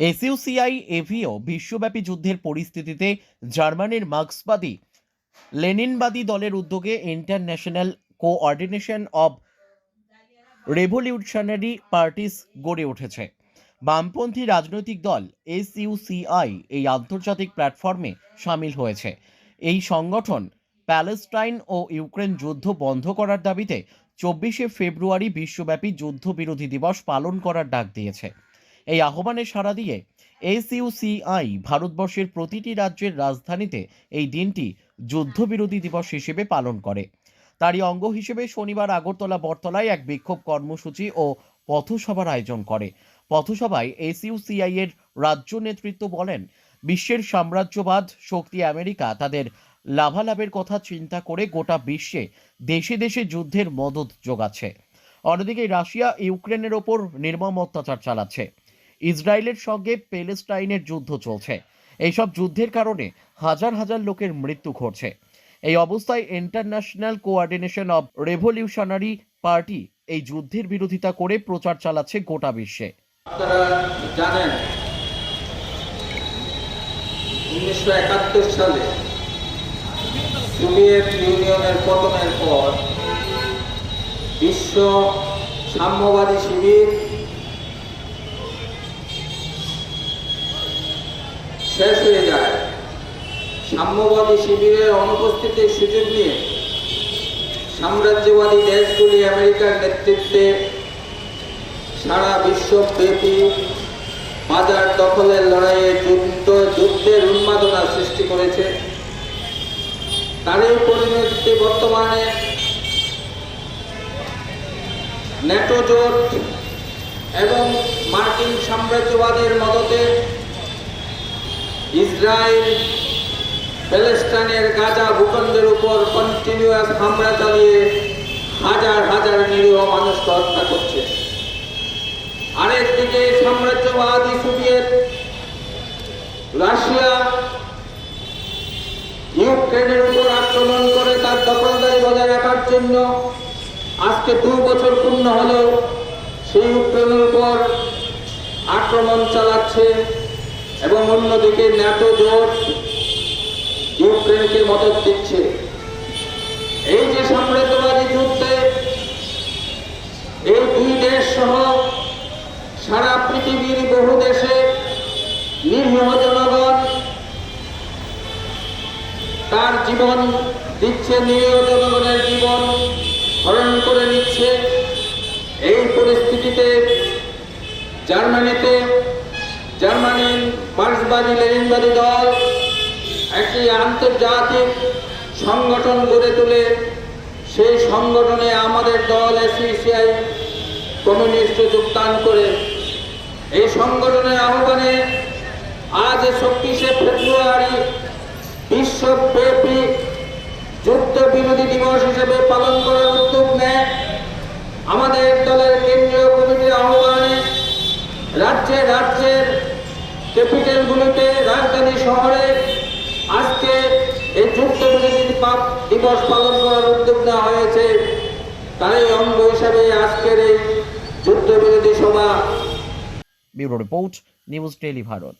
SUCI, ABO বিশ্বব্যাপী যুদ্ধের পরিস্থিতিতে জার্মানির মার্ক্সবাদী লেনিনবাদী দলের উদ্যোগে International Coordination of Revolutionary Parties গড়ে উঠেছে। বামপন্থী রাজনৈতিক দল এসইউসিআই এই আন্তর্জাতিক প্ল্যাটফর্মে সামিল হয়েছে। এই সংগঠন প্যালেস্টাইন ও ইউক্রেন যুদ্ধ বন্ধ করার দাবিতে চব্বিশে ফেব্রুয়ারি বিশ্বব্যাপী যুদ্ধবিরোধী দিবস পালন করার ডাক দিয়েছে। এই আহ্বানে সাড়া দিয়ে এসইউসিআই ভারতবর্ষের প্রতিটি রাজ্যের রাজধানীতে এই দিনটি যুদ্ধবিরোধী দিবস হিসেবে পালন করে। তারই অঙ্গ হিসেবে শনিবার আগরতলা বটতলায় এক বিক্ষোভ কর্মসূচি ও পথসভার আয়োজন করে। পথসভায় এসইউসিআই এর রাজ্য নেতৃত্ব বলেন, বিশ্বের সাম্রাজ্যবাদ, শক্তি আমেরিকা তাদের লাভালাভের কথা চিন্তা করে গোটা বিশ্বে দেশে দেশে যুদ্ধের মদত যোগাচ্ছে। অন্যদিকে রাশিয়া ইউক্রেনের ওপর নির্মম অত্যাচার চালাচ্ছে। ইসরায়েলের সঙ্গে প্যালেস্টাইনের যুদ্ধ চলছে। এইসব যুদ্ধের কারণে হাজার হাজার লোকের মৃত্যু ঘটছে। এই অবস্থায় International Coordination of Revolutionary Party এই যুদ্ধের বিরোধিতা করে প্রচার চালাচ্ছে গোটা বিশ্বে। জানেন, উনিশশো একাত্তর সালে সোভিয়েত ইউনিয়নের পতনের পর বিশ্ব সাম্যবাদী শিবির শেষ হয়ে যায়। সাম্যবাদী শিবিরের অনুপস্থিতির সুযোগ নিয়ে সাম্রাজ্যবাদী দেশগুলি আমেরিকার নেতৃত্বে সারা বিশ্বব্যাপী বাজার দখলের লড়াইয়ে যুদ্ধ, যুদ্ধের উন্মাদনা সৃষ্টি করেছে। তারই পরিণতিতে বর্তমানে ন্যাটো জোট এবং মার্কিন সাম্রাজ্যবাদের মদতে ইসরায়েল প্যালেস্টাইনের গাজা ভূখণ্ডের উপর কন্টিনিউয়াস হামলা চালিয়ে হাজার হাজার নিরীহ মানুষকে হত্যা করছে। আরেকদিকে সাম্রাজ্যবাদী সোভিয়েত রাশিয়া ইউক্রেনের উপর আক্রমণ করে তার দখলদারি বজায় রাখার জন্য আজকে দু বছর পূর্ণ হলেও সেই ইউক্রেনের উপর আক্রমণ চালাচ্ছে এবং অন্যদিকে ন্যাটো জোট ইউক্রেনকে মদত দিচ্ছে এই যে সাম্রাজ্যবাদী যুদ্ধে এই দুই দেশ সহ সারা পৃথিবীর বহু দেশে নিরীহ জনগণ তার জীবন দিচ্ছে, নিরীহ জনগণের জীবন হরণ করে নিচ্ছে। এই পরিস্থিতিতে জার্মানিতে জার্মানির মার্ক্সবাদী লেনিনবাদী দল একটি আন্তর্জাতিক সংগঠন গড়ে তোলে। সেই সংগঠনে আমাদের দল এসিসিআই কমিউনিস্ট যোগদান করে। এই সংগঠনের আহ্বানে আজ চব্বিশে ফেব্রুয়ারি বিশ্বব্যাপী যুদ্ধ বিরোধী দিবস হিসেবে পালন করার উদ্যোগ নেয়। আমাদের দলের কেন্দ্রীয় কমিটির আহ্বানে রাজ্যে রাজ্যের ক্যাপিটালগুলিতে রাজধানী শহরে আজকে এই বিরোধী দিবস পালন করার উদ্যোগ নেওয়া হয়েছে। তারই অঙ্গ হিসাবে আজকের এই যুদ্ধ বিরোধী সভা। Bureau report, News Tele Bharat.